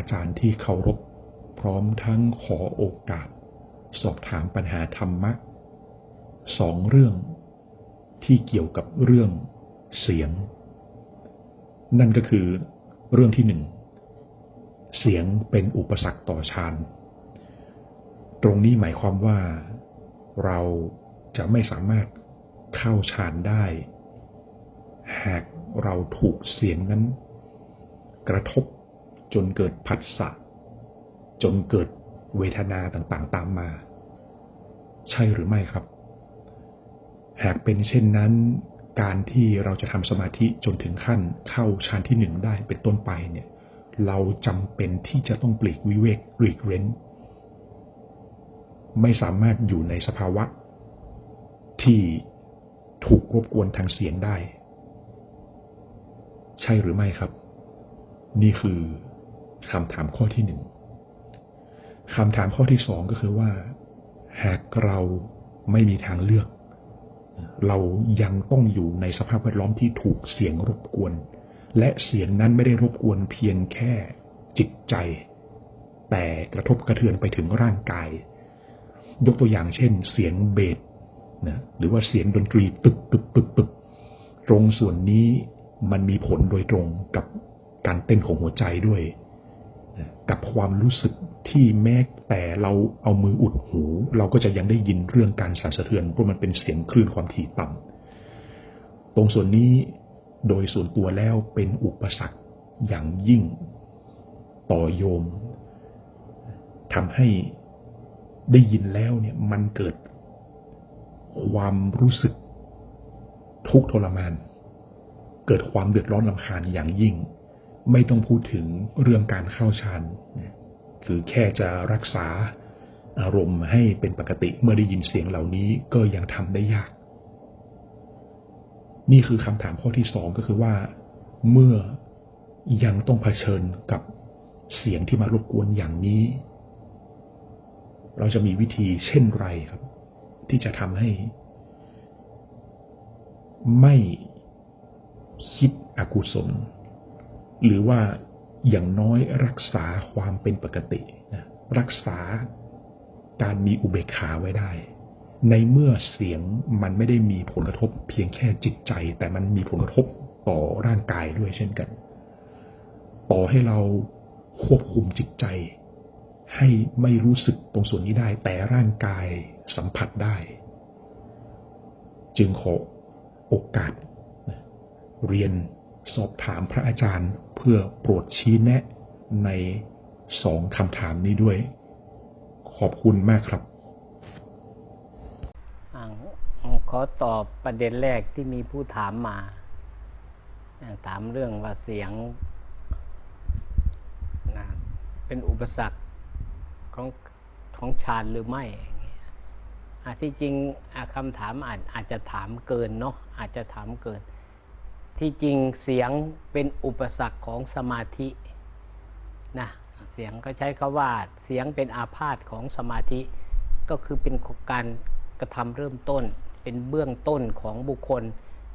อาจารย์ที่เคารพ พร้อมทั้งขอโอกาส สอบถามปัญหาธรรมะสองเรื่องที่เกี่ยวกับเรื่องเสียง นั่นก็คือเรื่องที่หนึ่งเสียงเป็นอุปสรรคต่อฌานตรงนี้หมายความว่าเราจะไม่สามารถเข้าฌานได้ หากเราถูกเสียงนั้น กระทบ จนเกิดผัสสะจนเกิดเวทนาต่างๆ ตามมา ใช่หรือไม่ครับ หากเป็นเช่นนั้น การที่เราจะทำสมาธิจนถึงขั้นเข้าฌานที่หนึ่งได้เป็นต้นไปเนี่ย เราจำเป็นที่จะต้องปลีกวิเวกหลีกเร้น ไม่สามารถอยู่ในสภาวะ ที่ถูกรบกวนทางเสียงได้ ใช่หรือไม่ครับ นี่คือ คำถามข้อที่หนึ่งคำถามข้อที่สองก็คือว่า หากเราไม่มีทางเลือก เรายังต้องอยู่ในสภาพแวดล้อมที่ถูกเสียงรบกวน และเสียงนั้นไม่ได้รบกวนเพียงแค่จิตใจ แต่กระทบกระเทือนไปถึงร่างกาย ยกตัวอย่างเช่น เสียงเบสนะหรือว่าเสียงดนตรีตึกตึกตึกตึกตรงส่วนนี้มันมีผลโดยตรงกับการเต้นของหัวใจด้วย กับความรู้สึกที่แม้แต่เราเอามืออุดหู เราก็จะยังได้ยินเรื่องการสั่นสะเทือนเพราะมันเป็นเสียงคลื่นความถี่ต่ำตรงส่วนนี้โดยส่วนตัวแล้วเป็นอุปสรรคอย่างยิ่งต่อโยมทำให้ได้ยินแล้วเนี่ยมันเกิดความรู้สึกทุกข์ทรมาน เกิดความเดือดร้อนลำคาญอย่างยิ่ง ไม่ต้องพูดถึงเรื่องการเข้าฌานคือแค่จะรักษาอารมณ์ให้เป็นปกติเมื่อได้ยินเสียงเหล่านี้ก็ยังทำได้ยาก นี่คือคำถามข้อที่สองก็คือว่า เมื่อยังต้องเผชิญกับเสียงที่มารบกวนอย่างนี้ เราจะมีวิธีเช่นไรครับ ที่จะทำให้ ไม่คิดอกุศล หรือว่าอย่างน้อยรักษาความเป็นปกตินะรักษาการมีอุเบกขาไว้ได้ ในเมื่อเสียงมันไม่ได้มีผลกระทบ เพียงแค่จิตใจ แต่มันมีผลกระทบต่อร่างกายด้วยเช่นกัน ต่อให้เราควบคุมจิตใจ ให้ไม่รู้สึกตรงส่วนนี้ได้ แต่ร่างกายสัมผัสได้ จึงขอโอกาสเรียน สอบถามพระอาจารย์เพื่อโปรดชี้แนะในสองคำถามนี้ด้วย ขอบคุณมากครับอขอตอบประเด็นแรกที่มีผู้ถามมา ถามเรื่องว่าเสียงนะเป็นอุปสรรคของของฌานหรือไม่อย่างนี้อะที่จริงคำถามอาจอาจจะถามเกินเนาะอาจจะถามเกิน ที่จริงเสียงเป็นอุปสรรคของสมาธินะเสียงก็ใช้คาว่าเสียงเป็นอาพาธของสมาธิ ก็คือเป็นการกระทำเริ่มต้น เป็นเบื้องต้นของบุคคล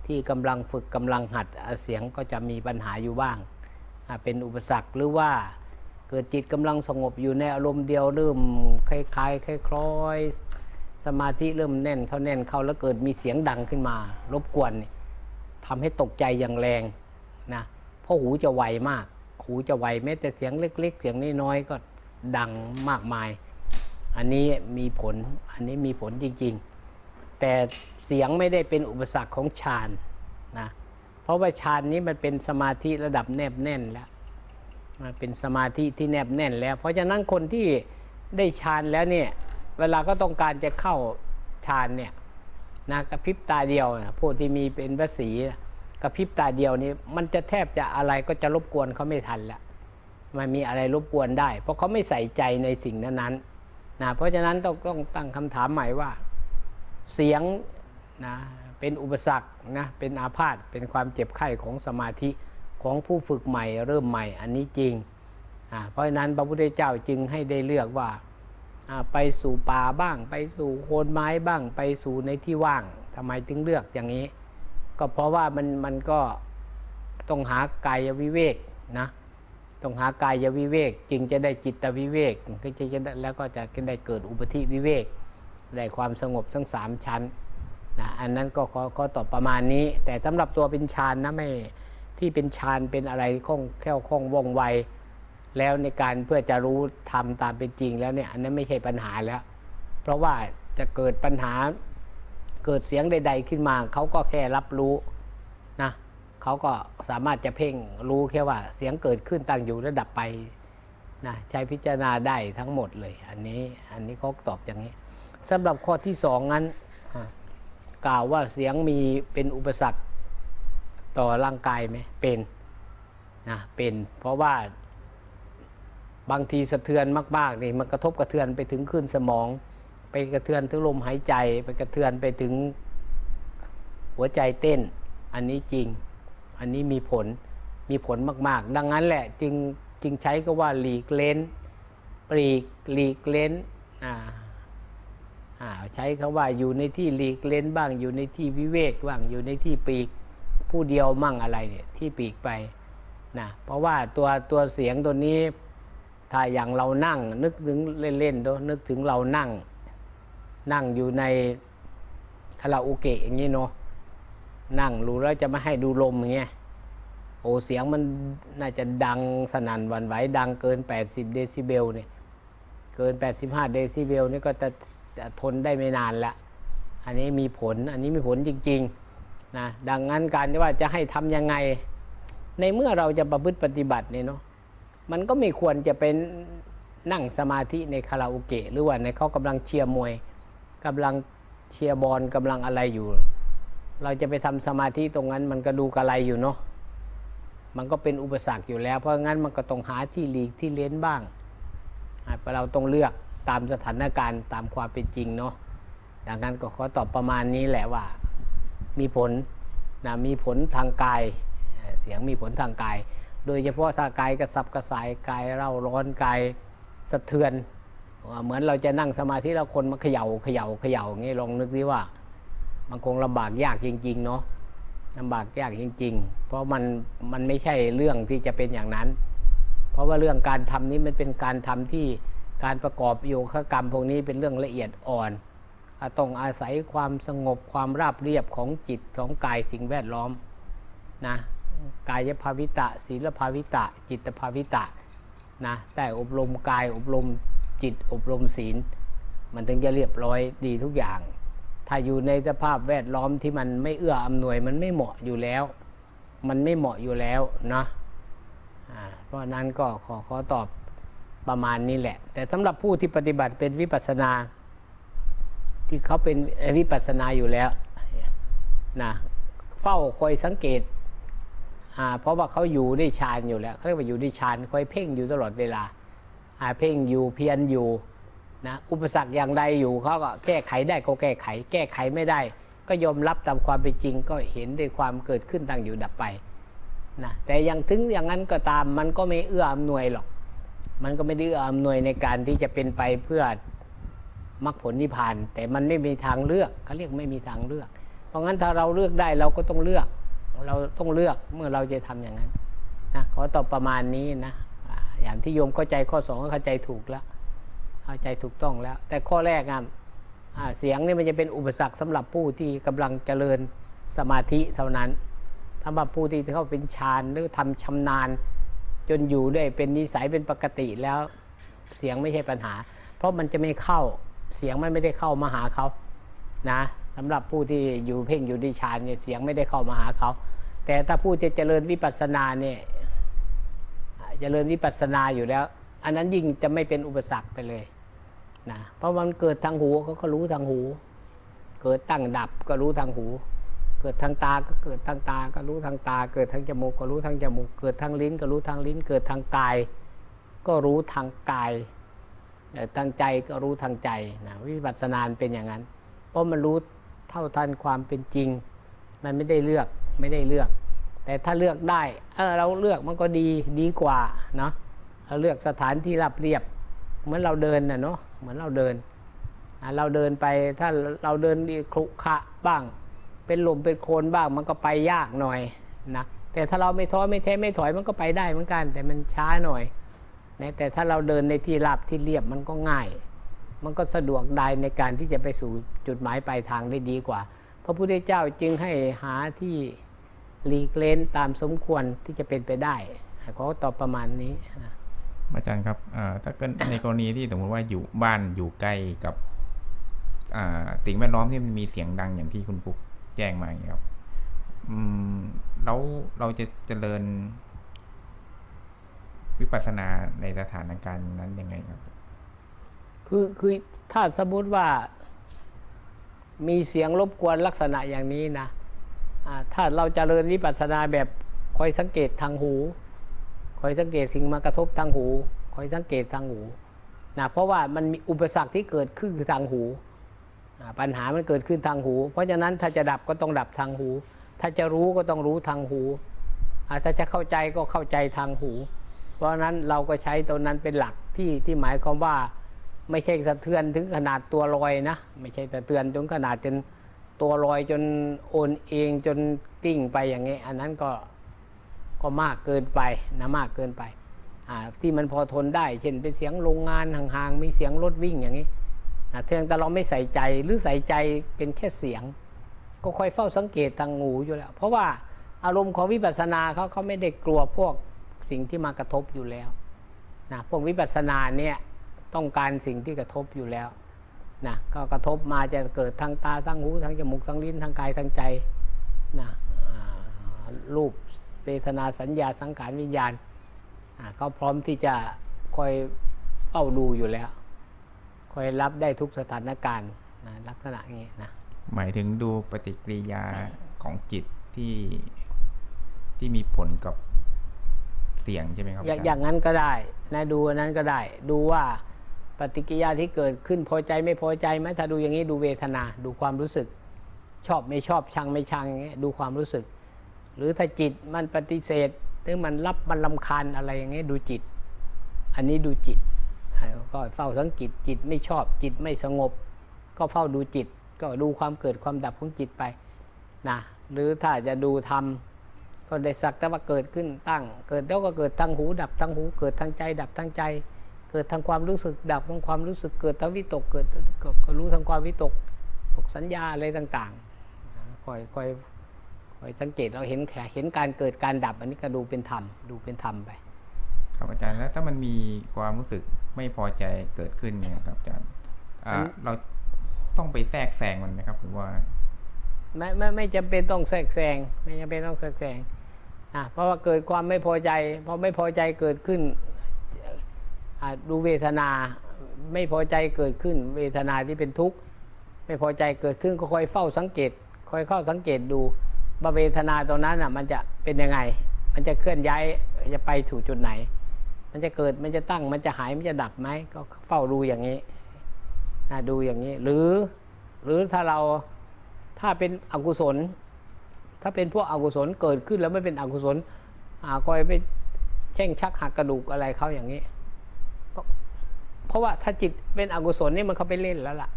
ที่กำลังฝึกกำลังหัดเสียงก็จะมีปัญหาอยู่บ้าง เป็นอุปสรรคหรือว่าเกิดจิตกำลังสงบอยู่ในอารมณ์เดียวเริ่มคล้ายๆคล้อยสมาธิเริ่มแน่นเข้าแน่นเข้าแล้วเกิดมีเสียงดังขึ้นมา รบกวนเนี่ย ทำให้ตกใจอย่างแรงนะเพราะหูจะไวมาก หูจะไวแม้แต่เสียงเล็ก ๆ เสียงน้อยๆก็ดังมากมาย อันนี้มีผลอันนี้มีผลจริงๆ แต่เสียงไม่ได้เป็นอุปสรรคของฌานนะเพราะว่าฌานนี้มันเป็นสมาธิระดับแนบแน่นแล้วมันเป็นสมาธิที่แนบแน่นแล้ว เพราะฉะนั้นคนที่ได้ฌานแล้วเนี่ยเวลาก็ต้องการจะเข้าฌานเนี่ย นะกระพริบตาเดียวนะผู้ที่มีเป็นพระศีกระพริบตาเดียวนี้มันจะแทบจะอะไรก็จะรบกวนเขาไม่ทันล้วมันมีอะไรรบกวนได้ เพราะเขาไม่ใส่ใจในสิ่งนั้นๆนะเพราะฉะนั้นต้องต้องตั้งคำถามใหม่ว่า เสียงนะเป็นอุปสรรคนะเป็นอาพาธเป็นความเจ็บไข้ของสมาธิของผู้ฝึกใหม่เริ่มใหม่อันนี้จริงอ่าเพราะฉะนั้นพระพุทธเจ้าจึงให้ได้เลือกว่า ไปสู่ป่าบ้าง ไปสู่โคนไม้บ้าง ไปสู่ในที่ว่างทำไมถึงเลือกอย่างนี้ ก็เพราะว่ามันมันก็ต้องหากายวิเวกนะต้องหากายวิเวก จึงจะได้จิตวิเวกก็จะได้แล้วก็จะได้เกิดอุปธิวิเวกได้ความสงบทั้งสามชั้นนะอันนั้นก็ขอขอตอบประมาณนี้ แต่สำหรับตัวเป็นฌานนะไม่ที่เป็นฌานเป็นอะไรคล่องแคล่วคล่องว่องไว แล้วในการเพื่อจะรู้ทำตามเป็นจริงแล้วเนี่ยอันนั้นไม่ใช่ปัญหาแล้ว เพราะว่าจะเกิดปัญหาเกิดเสียงใด ๆ ขึ้นมาเขาก็แค่รับรู้นะเขาก็สามารถจะเพ่งรู้แค่ว่าเสียงเกิดขึ้นตั้งอยู่ระดับไปนะใช้พิจารณาได้ทั้งหมดเลย อันนี้อันนี้เขาตอบอย่างนี้สำหรับข้อที่สองนั้นกล่าวว่าเสียงมีเป็นอุปสรรคต่อร่างกายไหมเป็นนะเป็นเพราะว่า บางทีสะเทือนมากๆนี่มันกระทบกระเทือนไปถึงขึ้นสมอง ไปกระเทือนถึงลมหายใจ ไปกระเทือนไปถึงหัวใจเต้น อันนี้จริง อันนี้มีผลมีผลมากๆ ดังนั้นแหละจึงจึงใช้ก็ว่าหลีกเล้นปลีกหลีกเล้นอ่าอ่าใช้คำว่าอยู่ในที่หลีกเล้นบ้างอยู่ในที่วิเวกบ้างอยู่ในที่ปีกผู้เดียวมั่งอะไรเนี่ยที่ปีกไปนะเพราะว่าตัวตัวเสียงตัวนี้ ถ้าอย่างเรานั่งนึกถึงเล่นๆดูนึกถึงเรานั่ง นั่งอยู่ในคาราโอเกะอย่างนี้เนาะนั่งรู้แล้วจะไม่ให้ดูลมอย่างเงี้ยโอเสียงมันน่าจะดังสนั่นวันไหวดังเกิน 80 เดซิเบลเนี่ยเกิน 85 เดซิเบลนี่ก็จะจะทนได้ไม่นานละอันนี้มีผลอันนี้มีผลจริงๆนะดังนั้นการที่ว่าจะให้ทำยังไง ในเมื่อเราจะประพฤติปฏิบัติเนี่ยเนาะ มันก็ไม่ควรจะเป็นนั่งสมาธิในคาราโอเกะหรือว่าในเขากำลังเชียร์มวยกำลังเชียร์บอลกำลังอะไรอยู่ เราจะไปทำสมาธิตรงนั้นมันก็ดูกระไรอยู่เนาะมันก็เป็นอุปสรรคอยู่แล้ว เพราะงั้นมันก็ต้องหาที่หลีกที่เล้นบ้างเราต้องเลือกตามสถานการณ์ตามความเป็นจริงเนาะดังนั้นก็ขอตอบประมาณนี้แหละว่า มีผลนะมีผลทางกายเสียงมีผลทางกาย โดยเฉพาะถ้ากายกระสับกระสายกายเร่าร้อนกายสะเทือน เหมือนเราจะนั่งสมาธิแล้วคนมาเขย่าเขย่าเขย่าอย่างนี้ลองนึกดิว่า มันคงลำบากยากจริง ๆ เนาะลำบากยากจริง ๆ เพราะมันมันไม่ใช่เรื่องที่จะเป็นอย่างนั้น เพราะว่าเรื่องการทำนี้มันเป็นการทำที่การประกอบโยคะกรรมพวกนี้เป็นเรื่องละเอียดอ่อนต้องอาศัยความสงบความราบเรียบของจิตของกายสิ่งแวดล้อมนะ กายภาวิตะ ศีลภาวิตะ จิตภาวิตะนะแต่อบรมกายอบรมจิตอบรมศีล มันถึงจะเรียบร้อยดีทุกอย่าง ถ้าอยู่ในสภาพแวดล้อมที่มันไม่เอื้ออำนวยมันไม่เหมาะอยู่แล้ว มันไม่เหมาะอยู่แล้วนะเพราะนั้นก็ขอขอตอบประมาณนี้แหละ แต่สำหรับผู้ที่ปฏิบัติเป็นวิปัสนา ที่เขาเป็นวิปัสนาอยู่แล้วนะเฝ้าคอยสังเกต เพราะว่าเขาอยู่ได้ฌานอยู่แล้วเขาเรียกว่าอยู่ได้ฌานคอยเพ่งอยู่ตลอดเวลาเพ่งอยู่เพียรอยู่นะอุปสรรคอย่างใดอยู่เขาก็แก้ไขได้ก็แก้ไข แก้ไขไม่ได้ ก็ยอมรับตามความเป็นจริง ก็เห็นด้วยความเกิดขึ้นตั้งอยู่ดับไปนะแต่ยังถึงอย่างนั้นก็ตามมันก็ไม่เอื้ออำนวยหรอก มันก็ไม่ได้เอื้ออำนวยในการที่จะเป็นไปเพื่อมรรคผลนิพพาน แต่มันไม่มีทางเลือกเขาเรียกไม่มีทางเลือก เพราะงั้นถ้าเราเลือกได้เราก็ต้องเลือก เราต้องเลือกเมื่อเราจะทำอย่างนั้นนะขอตอบประมาณนี้นะอย่างที่โยมเข้าใจข้อสองก็เข้าใจถูกแล้วเข้าใจถูกต้องแล้ว แต่ข้อแรกอะเสียงนี่มันจะเป็นอุปสรรคสำหรับผู้ที่กำลังเจริญสมาธิเท่านั้นสำหรับผู้ที่เข้าเป็นฌานหรือทำชำนาญ จนอยู่ด้วยเป็นนิสัยเป็นปกติแล้วเสียงไม่ใช่ปัญหา เพราะมันจะไม่เข้าเสียงมันไม่ได้เข้ามาหาเขานะ สำหรับผู้ที่อยู่เพ่งอยู่ในฌานเนี่ยเสียงไม่ได้เข้ามาหาเขา แต่ถ้าผู้ที่เจริญวิปัสสนาเนี่ยเจริญวิปัสสนาอยู่แล้ว อันนั้นยิ่งจะไม่เป็นอุปสรรคไปเลยนะเพราะมันเกิดทางหูเขาก็รู้ทางหู เกิดตั้งดับก็รู้ทางหู เกิดทางตาก็เกิดทางตาก็รู้ทางตา เกิดทางจมูกก็รู้ทางจมูก เกิดทางลิ้นก็รู้ทางลิ้น เกิดทางกาย ก็รู้ทางกายทางใจก็รู้ทางใจนะวิปัสสนานเป็นอย่างนั้น เพราะมันรู้ เท่าทันความเป็นจริง มันไม่ได้เลือกไม่ได้เลือก แต่ถ้าเลือกได้เออเราเลือกมันก็ดีดีกว่าเนาะเราเลือกสถานที่รับเรียบ เหมือนเราเดินนะเนาะเหมือนเราเดินเราเดินไปถ้าเราเดินดีครุขระบ้าง เป็นหลุมเป็นโคลนบ้างมันก็ไปยากหน่อยนะแต่ถ้าเราไม่ท้อไม่แท้ไม่ถอยมันก็ไปได้เหมือนกัน แต่มันช้าหน่อยนะแต่ถ้าเราเดินในที่ราบที่เรียบมันก็ง่าย มันก็สะดวกได้ในการที่จะไปสู่จุดหมายปลายทางได้ดีกว่า พระพุทธเจ้าจึงให้หาที่หลีกเล้นตามสมควรที่จะเป็นไปได้ขอตอบประมาณนี้นะอาจารย์ครับถ้าเกิดในกรณีที่สมมติว่าอยู่บ้านอยู่ใกล้กับสิ่งแวดล้อมที่มันมีเสียงดังอย่างที่คุณปุ๊กแจ้งมาอย่างนี้ครับแล้วเราจะเจริญวิปัสสนาในสถานการณ์นั้นยังไงครับ คือคือถ้าสมมติว่ามีเสียงรบกวนลักษณะอย่างนี้นะถ้าเราจเจริญวิปัสสนาแบบคอยสังเกตทางหู คอยสังเกตสิ่งมากระทบทางหู คอยสังเกตทางหูนะเพราะว่ามันมีอุปสรรคที่เกิดขึ้นคือทางหูปัญหามันเกิดขึ้นทางหู เพราะฉะนั้นถ้าจะดับก็ต้องดับทางหู ถ้าจะรู้ก็ต้องรู้ทางหูถ้าจะเข้าใจก็เข้าใจทางหู เพราะฉะนั้นเราก็ใช้ตัวนั้นเป็นหลักที่ที่หมายความว่า ไม่ใช่สะเทือนถึงขนาดตัวลอยนะ ไม่ใช่สะเทือนจนขนาดจนตัวลอยจนโอนเองจนติ้งไปอย่างนี้ยอันนั้นก็ก็มากเกินไปนะมากเกินไปอ่าที่มันพอทนได้ เช่นเป็นเสียงโรงงานห่างๆมีเสียงรถวิ่งอย่างนี้อ่าเพียงแต่เราไม่ใส่ใจหรือใส่ใจเป็นแค่เสียง ก็คอยเฝ้าสังเกตทางหูอยู่แล้ว เพราะว่าอารมณ์ของวิปัสสนาเขาเขาไม่ได้กลัวพวกสิ่งที่มากระทบอยู่แล้วนะพวกวิปัสสนาเนี่ย ต้องการสิ่งที่กระทบอยู่แล้วนะก็กระทบมาจะเกิดทางตาทางหูทางจมูกทางลิ้นทางกายทางใจนะอ่ารูปเวทนาสัญญาสังขารวิญญาณอ่าเขาพร้อมที่จะคอยเฝ้าดูอยู่แล้ว คอยรับได้ทุกสถานการณ์นะลักษณะอย่างนี้นะหมายถึงดูปฏิกิริยาของจิตที่ที่มีผลกับเสียงใช่ไหมครับ อย่างจรอย่างนั้นก็ได้นะดูอันนั้นก็ได้ ดูว่า ปฏิกิริยาที่เกิดขึ้นพอใจไม่พอใจไหมถ้าดูอย่างนี้ดูเวทนา ดูความรู้สึก ชอบไม่ชอบชังไม่ชังอย่างเงี้ยดูความรู้สึก หรือถ้าจิตมันปฏิเสธหรือมันรับมันลำคาญอะไรอย่างเงี้ยดูจิต อันนี้ดูจิตก็เฝ้าสังกิตจิตไม่ชอบจิตไม่สงบ ก็เฝ้าดูจิต ก็ดูความเกิดความดับของจิตไปนะหรือถ้าจะดูธรรมก็ได้สักแต่ว่าเกิดขึ้นตั้ง เกิดแล้วก็เกิดทางหูดับทางหู เกิดทางใจดับทางใจ เกิดทางความรู้สึกดับทางความรู้สึกเกิดทางวิตกเกิดก็ก็รู้ทางความวิตกพวกสัญญาอะไรต่างๆคอยคอยคอยสังเกตเราเห็นแขเห็นการเกิดการดับ อันนี้ก็ดูเป็นธรรมดูเป็นธรรมไป ครับอาจารย์แล้วถ้ามันมีความรู้สึกไม่พอใจเกิดขึ้นเนี่ยครับอาจารย์อ่าอันเราต้องไปแทรกแซงมันไหมครับหรือว่า ไม่ไม่ไม่จำเป็นต้องแทรกแซงไม่จำเป็นต้องแทรกแซงอะเพราะว่าเกิดความไม่พอใจพอไม่พอใจเกิดขึ้นอะ ดูเวทนาไม่พอใจเกิดขึ้น เวทนาที่เป็นทุกข์ไม่พอใจเกิดขึ้นก็คอยเฝ้าสังเกต คอยเข้าสังเกตดูว่าเวทนาตรงนั้นอะมันจะเป็นยังไง มันจะเคลื่อนย้ายจะไปสู่จุดไหน มันจะเกิดมันจะตั้งมันจะหายมันจะดับไหมก็เฝ้าดูอย่างนี้นะดูอย่างนี้หรือหรือถ้าเราถ้าเป็นอกุศล ถ้าเป็นพวกอกุศลเกิดขึ้นแล้วไม่เป็นอกุศลอ่าคอยไปแช่งชักหักกระดูกอะไรเขาอย่างนี้ ราะว่าถ้าจิตเป็นอกุศลนี่มันเขาไปเล่นแล้วล่ะ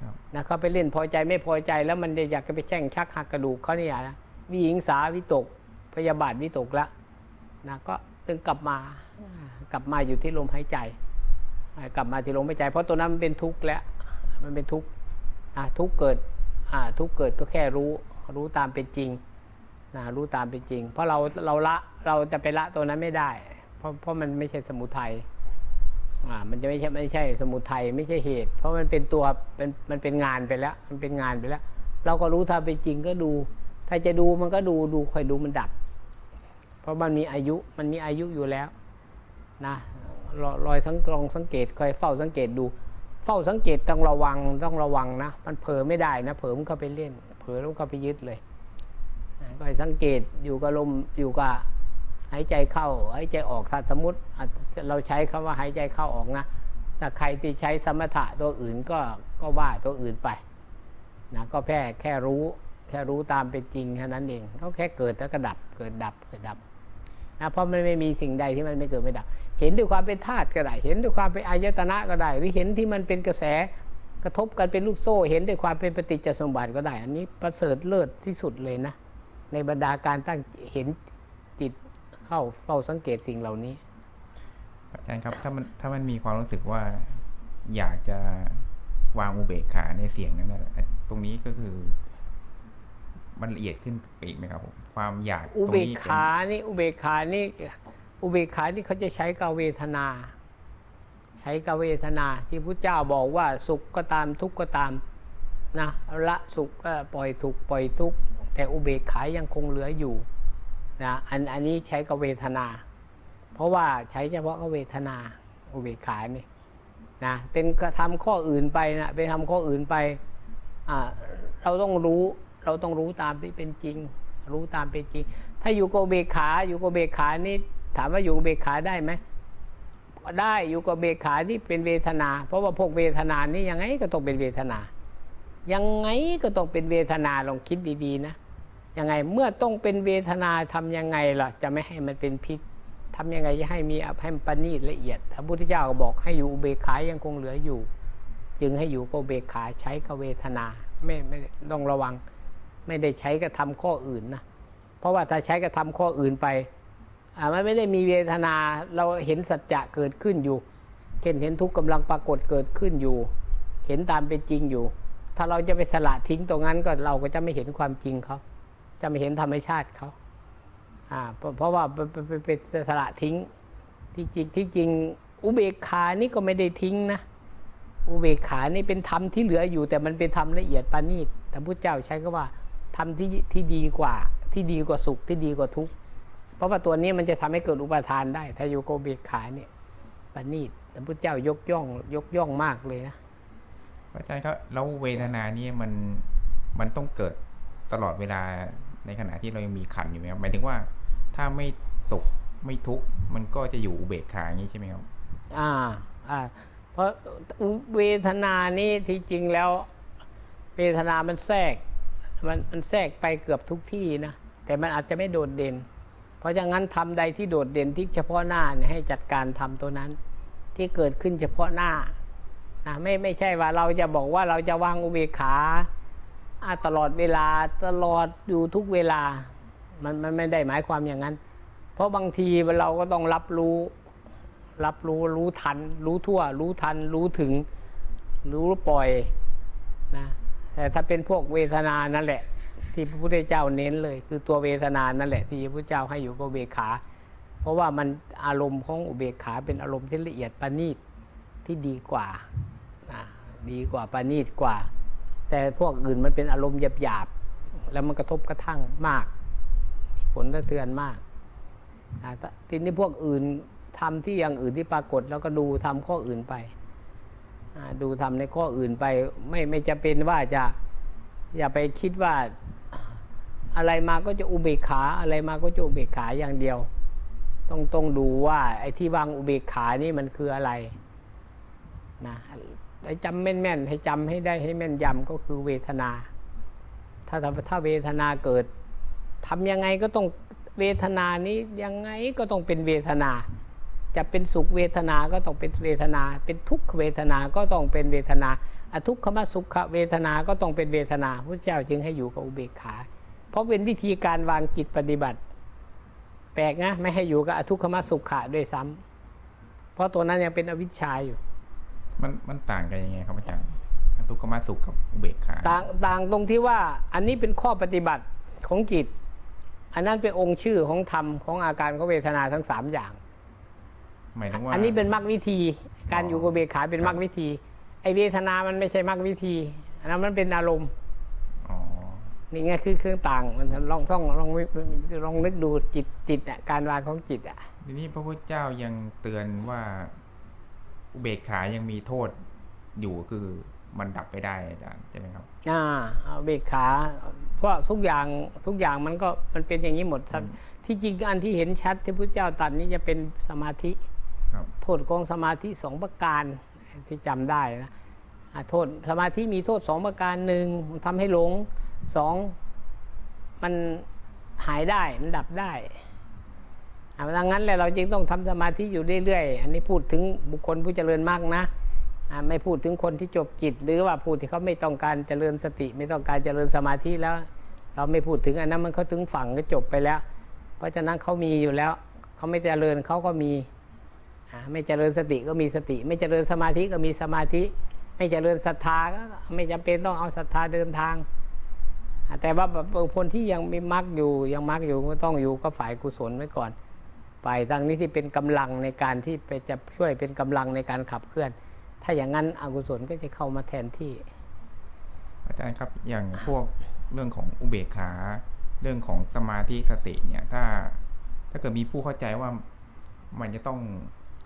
ครับนะเขาไปเล่นพอใจไม่พอใจแล้วมันจะอยากจะไปแช่งชักหักกระดูกเขาเนี่ยนะวิหิงสาวิตกพยาบาทวิตกละนะก็ตึงกลับมากลับมาอยู่ที่ลมหายใจอ่ากลับมาที่ลมหายใจ เพราะตัวนั้นมันเป็นทุกข์แล้วมันเป็นทุกข์อ่าทุกข์เกิดอ่าทุกข์เกิดก็แค่รู้รู้ตามเป็นจริงนะรู้ตามเป็นจริง เพราะเราเราละเราจะไปละตัวนั้นไม่ได้ เพราะเพราะมันไม่ใช่สมุทัย อ่ามันจะไม่ใช่ไม่ใช่สมุทัยไม่ใช่เหตุ เพราะมันเป็นตัวเป็นมันเป็นงานไปแล้ว มันเป็นงานไปแล้ว เราก็รู้ถ้าเป็นจริงก็ดู ถ้าจะดูมันก็ดูดูคอยดูมันดับ เพราะมันมีอายุมันมีอายุอยู่แล้วนะรอรอยสังลองสังเกตคอยเฝ้าสังเกตดู เฝ้าสังเกตต้องระวังต้องระวังนะ มันเผลอไม่ได้นะ เผลอมันก็ไปเล่น เผลอแล้วมันก็ไปยึดเลยนะก็สังเกตอยู่กับลมอยู่กับ หายใจเข้าหายใจออกถ้าสมมติเราใช้คำว่าหายใจเข้าออกนะถ้าใครที่ใช้สมถะตัวอื่นก็ก็ว่าตัวอื่นไปนะก็แค่แค่รู้แค่รู้ตามเป็นจริงแค่นั้นเองก็แค่เกิดแล้วก็ดับเกิดดับเกิดดับนะเพราะมันไม่มีสิ่งใดที่มันไม่เกิดไม่ดับ เห็นด้วยความเป็นธาตุก็ได้ เห็นด้วยความเป็นอายตนะก็ได้ หรือเห็นที่มันเป็นกระแสกระทบกันเป็นลูกโซ่ เห็นด้วยความเป็นปฏิจจสมบัติก็ได้ อันนี้ประเสริฐเลิศที่สุดเลยนะ ในบรรดาการตั้งเห็น เข้าเฝ้าสังเกตสิ่งเหล่านี้ อาจารย์ครับ ถ้ามันถ้ามันมีความรู้สึกว่าอยากจะวางอุเบกขาในเสียงนั้นนะตรงนี้ก็คือ มันละเอียดขึ้นไปอีกไหมครับผมความอยากอุตรงเบกนี้ขานี่อุเบกขานี่อุเบกขานี่เขาจะใช้กับเวทนา ใช้กับเวทนาที่พระเจ้าบอกว่าสุขก็ตามทุกข์ก็ตามนะละสุขก็ปล่อยสุขปล่อยทุกข์แต่อุเบกขายังคงเหลืออยู่ นะอันอันนี้ใช้กับเวทนา เพราะว่าใช้เฉพาะกับเวทนาอุเบกขานี่นะเป็นกระทำข้ออื่นไปนะไปทำข้ออื่นไปอ่าเราต้องรู้เราต้องรู้ตามที่เป็นจริง รู้ตามเป็นจริง ถ้าอยู่กับเบกขาอยู่กับเบกขานี่ถามว่าอยู่กับเบกขาได้ไหมได้อยู่กับเบกขาที่เป็นเวทนา เพราะว่าพวกเวทนานี่ยังไงก็ต้องเป็นเวทนา ยังไงก็ต้องเป็นเวทนาลองคิดดีๆนะ ยังไงเมื่อต้องเป็นเวทนาทำยังไงล่ะ จะไม่ให้มันเป็นพิษทำยังไงจะให้มีให้มันปณีตละเอียดพระพุทธเจ้าก็บอกให้อยู่อุเบกขายังคงเหลืออยู่ จึงให้อยู่กับอุเบกขาใช้กับเวทนาไม่ไม่ต้องระวัง ไม่ได้ใช้กระทำข้ออื่นนะเพราะว่าถ้าใช้กระทำข้ออื่นไปอ่ามันไม่ได้มีเวทนาเราเห็นสัจจะเกิดขึ้นอยู่เช่นเห็นทุกข์กำลังปรากฏเกิดขึ้นอยู่ เห็นตามเป็นจริงอยู่ ถ้าเราจะไปสละทิ้งตรงนั้นก็เราก็จะไม่เห็นความจริงเขา จะไม่เห็นธรรมชาติเขาเพราะว่าไปไปไปไปสละทิ้งที่จริงที่จริงอุเบกขานี่ก็ไม่ได้ทิ้งนะอุเบกขานี่เป็นธรรมที่เหลืออยู่ แต่มันเป็นธรรมละเอียดปานนีตแต่พุทธเจ้าใช้ก็ว่าธรรมที่ที่ดีกว่า ที่ดีกว่าสุขที่ดีกว่าทุกข์เพราะว่าตัวนี้มันจะทำให้เกิดอุปทานได้ ถ้าอยู่กับอุเบกขาเนี่ยปานนีตแต่พุทธเจ้ายกย่อง ยกย่องมากเลยนะอาจารย์ครับแล้วเวทนานี่มันมันต้องเกิดตลอดเวลา ในขณะที่เรายังมีขันอยู่ไหมครับหมายถึงว่าถ้าไม่สุขไม่ทุกข์มันก็จะอยู่อุเบกขาอย่างนี้ใช่ไหมครับ อ่าอ่าเพราะเวทนานี่ที่จริงแล้วเวทนามันแทรกมันมันแทรกไปเกือบทุกที่นะแต่มันอาจจะไม่โดดเด่น เพราะฉะนั้นทำใดที่โดดเด่นที่เฉพาะหน้าเนี่ยให้จัดการทำตัวนั้น ที่เกิดขึ้นเฉพาะหน้านะไม่ไม่ใช่ว่าเราจะบอกว่าเราจะวางอุเบกขา ตลอดเวลาตลอดอยู่ทุกเวลา มันมันไม่ได้หมายความอย่างนั้น เพราะบางทีเราก็ต้องรับรู้ รับรู้รู้ทัน รู้ทั่ว รู้ทัน รู้ถึง รู้ปล่อยนะแต่ถ้าเป็นพวกเวทนานั่นแหละ ที่พระพุทธเจ้าเน้นเลย คือตัวเวทนานั่นแหละ ที่พระพุทธเจ้าให้อยู่กับเบกขา เพราะว่ามันอารมณ์ของอุเบกขาเป็นอารมณ์ที่ละเอียดประณีตที่ดีกว่านะดีกว่าประณีตกว่า แต่พวกอื่นมันเป็นอารมณ์หยาบๆแล้วมันกระทบกระทั่งมาก มีผลกระเทือนมากทีนี้พวกอื่นทำที่อย่างอื่นที่ปรากฏ แล้วก็ดูทำข้ออื่นไปดูทำในข้ออื่นไป ไม่ไม่จะเป็นว่าจะอย่าไปคิดว่าอะไรมาก็จะอุเบกขาอะไรมาก็จะอุเบกขาอย่างเดียว ต้องต้องดูว่าไอ้ที่วางอุเบกขานี่มันคืออะไรนะ ให้จำแม่นๆให้จำให้ได้ให้แม่นยำก็คือเวทนา ถ้าถ้าเวทนาเกิดทำยังไงก็ต้องเวทนานี้ยังไงก็ต้องเป็นเวทนา จะเป็นสุขเวทนาก็ต้องเป็นเวทนา เป็นทุกขเวทนาก็ต้องเป็นเวทนาอทุกขมสุขเวทนาก็ต้องเป็นเวทนาพระเจ้าจึงให้อยู่กับอุเบกขา เพราะเป็นวิธีการวางจิตปฏิบัติ แปลกนะไม่ให้อยู่กับอทุกขมสุขะด้วยซ้ำเพราะตัวนั้นยังเป็นอวิชชาอยู่ มันมันต่างกันยังไงครับอาจารย์ทุกขมาสุขกับอุเบกขาต่างต่างตรงที่ว่าอันนี้เป็นข้อปฏิบัติของจิต อันนั้นเป็นองค์ชื่อของธรรมของอาการของเวทนาทั้งสามอย่างหมายถึงว่าอันนี้เป็นมรรควิธี การอยู่กับเบกขาเป็นครับมรรควิธี ไอเวทนามันไม่ใช่มรรควิธีอันนั้นมันเป็นอารมณ์อ๋อนี่ไงคือเครื่องต่างมันลองต้องลองลองนึกดูจิตจิตอะการวางของจิตอะทีนี้พระพุทธเจ้ายังเตือนว่า อุเบกขายังมีโทษอยู่คือมันดับไปได้อาจารย์ใช่ไหมครับ อ่าเอาเบกขา เพราะทุกอย่างทุกอย่างมันก็มันเป็นอย่างนี้หมดครับที่จริงอันที่เห็นชัดที่พระเจ้าตรัดนี้จะเป็นสมาธิครับโทษของสมาธิสองประการที่จำได้นะอ่าโทษสมาธิมีโทษสองประการหนึ่งมันทำให้หลงสองมันหายได้มันดับได้อ่า ดังนั้นแหละเราจึงต้องทำสมาธิอยู่เรื่อยๆ อันนี้พูดถึงบุคคลผู้เจริญมากนะไม่พูดถึงคนที่จบจิต หรือว่าผู้ที่เขาไม่ต้องการเจริญสติ ไม่ต้องการเจริญสมาธิแล้ว เราไม่พูดถึงอันนั้นมันเขาถึงฝั่งก็จบไปแล้ว เพราะฉะนั้นเขามีอยู่แล้วเขาไม่เจริญเขาก็มีไม่เจริญสติก็มีสติ ไม่เจริญสมาธิก็มีสมาธิ ไม่เจริญศรัทธาก็ไม่จำเป็นต้องเอาศรัทธาเดินทาง แต่ว่าแบบคนที่ยังมีมรรคอยู่ยังมรรคอยู่ก็ต้องอยู่ก็ฝ่ายกุศลไว้ก่อน ฝ่ายทางนี้ที่เป็นกำลังในการที่ไปจะช่วยเป็นกำลังในการขับเคลื่อน ถ้าอย่างนั้นอกุศลก็จะเข้ามาแทนที่ อาจารย์ครับอย่างพวกเรื่องของอุเบกขา เรื่องของสมาธิสติเนี่ย ถ้า ถ้าเกิดมีผู้เข้าใจว่ามันจะต้อง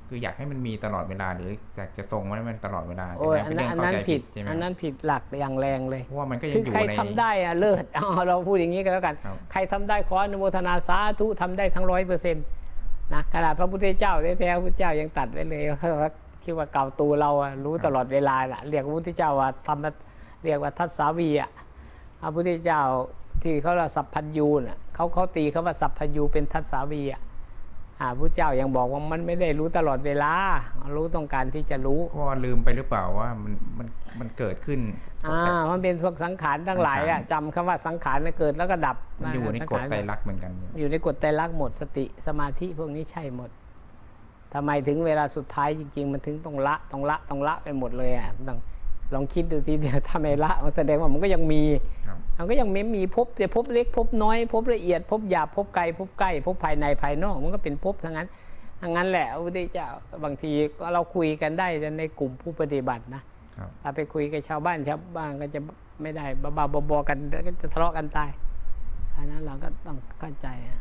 คืออยากให้มันมีตลอดเวลาหรืออยากจะทรงไว้ให้มันตลอดเวลาโอ้ยจะอันเป็นั้นเรื่อันเข้านั้นใจผิดใช่ไหมอันนั้นผิดหลักอย่างแรงเลยเพราะว่ามันก็ยัคืงออยู่ใครในทำได้อะเลิศเอาเราพูดอย่างนี้ก็แล้วกันครับใครทำได้ขออนุโมทนาสาธุทำได้ทั้งร้อยเปอร์เซ็นต์ นะขนาดพระพุทธเจ้าแท้ๆพระพุทธเจ้ายังตัดไว้เลยเขาคิดว่าเก่าตูเราอะรู้ตลอดเวลาน่ะเรียกพระพุทธเจ้าว่าทำเรียกว่าทัศสาวีอะพระพุทธเจ้าที่เขาเรียกสัพพัญญูน่ะเขาเขาตีเขาว่าสัพพัญญูเป็นทัศสาวีอะอ่าพระเจ้ายังบอกว่ามันไม่ได้รู้ตลอดเวลา รู้ต้องการที่จะรู้เพราะว่าลืมไปหรือเปล่าว่ามันมันมันเกิดขึ้น อ่ามันเป็นพวกสังขารทั้งหลายอะจำคำว่าสังขารน่ะเกิดแล้วก็ดับมันอยู่ในกฎไตรลักษณ์เหมือนกัน อยู่ในกฎไตรลักษณ์หมดสติสมาธิพวกนี้ใช่หมดทำไมถึงเวลาสุดท้ายจริง ๆ มันถึงต้องละต้องละต้องละไปหมดเลยอะต้องลองคิดดูทีเดียวถ้าไม่ละมันแสดงว่ามันก็ยังมีครับมันก็ยังไม่มีภพแต่ภพเล็กภพน้อยภพละเอียดภพหยาบภพไกลภพใกล้ภพภายในภายนอก มันก็เป็นภพทั้งนั้นทั้งนั้นแหละพระพุทธเจ้าบางทีก็เราคุยกันได้ในกลุ่มผู้ปฏิบัตินะครับ ถ้าไปคุยกับชาวบ้านชาวบ้านก็จะไม่ได้บ้าๆบอๆกันก็จะทะเลาะกันตายอันนั้นเราก็ต้องเข้าใจอะ